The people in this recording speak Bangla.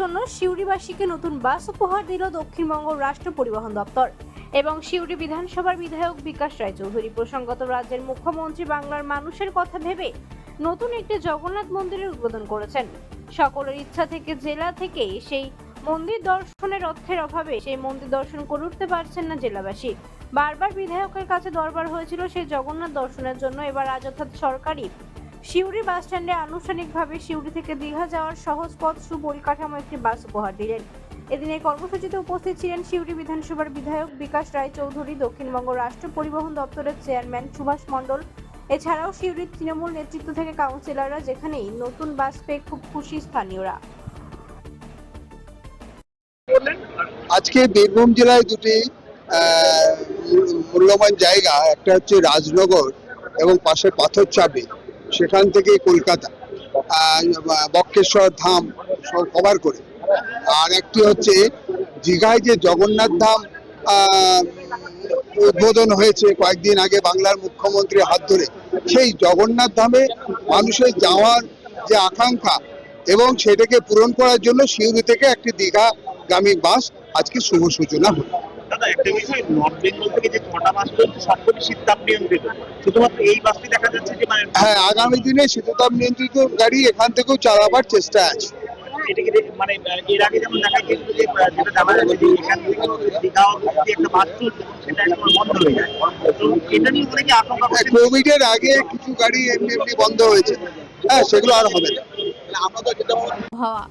জন্য সিউড়িবাসীকে নতুন বাস উপহার দিল দক্ষিণবঙ্গ রাষ্ট্র পরিবহন দপ্তর। এবং সিউড়ি বিধানসভার বিধায়ক বিকাশ রায়চৌধুরী প্রসঙ্গত রাজ্যের মুখ্যমন্ত্রী বাংলার মানুষের কথা ভেবে নতুন একটি জগন্নাথ মন্দিরের উদ্বোধন করেছেন। সকলের ইচ্ছা থেকে জেলা থেকে সেই মন্দির দর্শনের অর্থের অভাবে সেই মন্দির দর্শন করে উঠতে পারছেন না জেলাবাসী। বারবার বিধায়কের কাছে দরবার হয়েছিল সেই জগন্নাথ দর্শনের জন্য, এবার আজ অর্থাৎ সরকারি সিউড়ি বাস স্ট্যান্ডে আনুষ্ঠানিকভাবে সিউড়ি থেকে দীঘা যাওয়ার সহজ পথ সুপরিকাঠামো একটি বাস উপহার দিলেন। এদিন এই কর্মসূচিতে উপস্থিত ছিলেন সিউড়ি বিধানসভার বিধায়ক বিকাশ রায় চৌধুরী দক্ষিণবঙ্গ রাষ্ট্র পরিবহন দপ্তরের চেয়ারম্যান সুভাষ মণ্ডল। এছাড়াও সিউড়ির তৃণমূল নেতৃত্ব থেকে কাউন্সিলররা যেখানেই নতুন বাস পেয়ে খুব খুশি স্থানীয়রা। আজকে বীরভূম জেলায় দুটি মূল্যবান জায়গা, একটা হচ্ছে রাজনগর এবং পাশে পাথর চাপে সেখান থেকে কলকাতা বক্রেশ্বর ধাম কভার করে। আর একটি হচ্ছে দীঘায় যে জগন্নাথ ধাম উদ্বোধন হয়েছে কয়েকদিন আগে বাংলার মুখ্যমন্ত্রী হাত ধরে, সেই জগন্নাথ ধামে মানুষের যাওয়ার যে আকাঙ্ক্ষা এবং সেটাকে পূরণ করার জন্য সিউড়ি থেকে একটি দীঘাগামী বাস আজকে শুভ সূচনা হলো। দাদা একটা বিষয় নর্থ বেঙ্গল থেকে যে ছটা বাস চলছে সবকটি শীততাপ নিয়ন্ত্রিত। শুধুমাত্র এই বাসটি দেখা যাচ্ছে যে মানে হ্যাঁ আগামী দিনে শীততাপ নিয়ন্ত্রিত গাড়ি এখান থেকেও চালাবার চেষ্টা আছে। মানে এর আগে যেমন দেখা গেছিল যে যেটা জানা যাচ্ছে যে এখান থেকে দীঘা অবধি একটা বাস চলছে সেটা এখন বন্ধ হয়ে যায়। তো এটা নিয়ে অনেকে আশঙ্কা কোভিড এর আগে কিছু গাড়ি এমনি এমনি বন্ধ হয়েছে। হ্যাঁ সেগুলো আর হবে না। হওয়া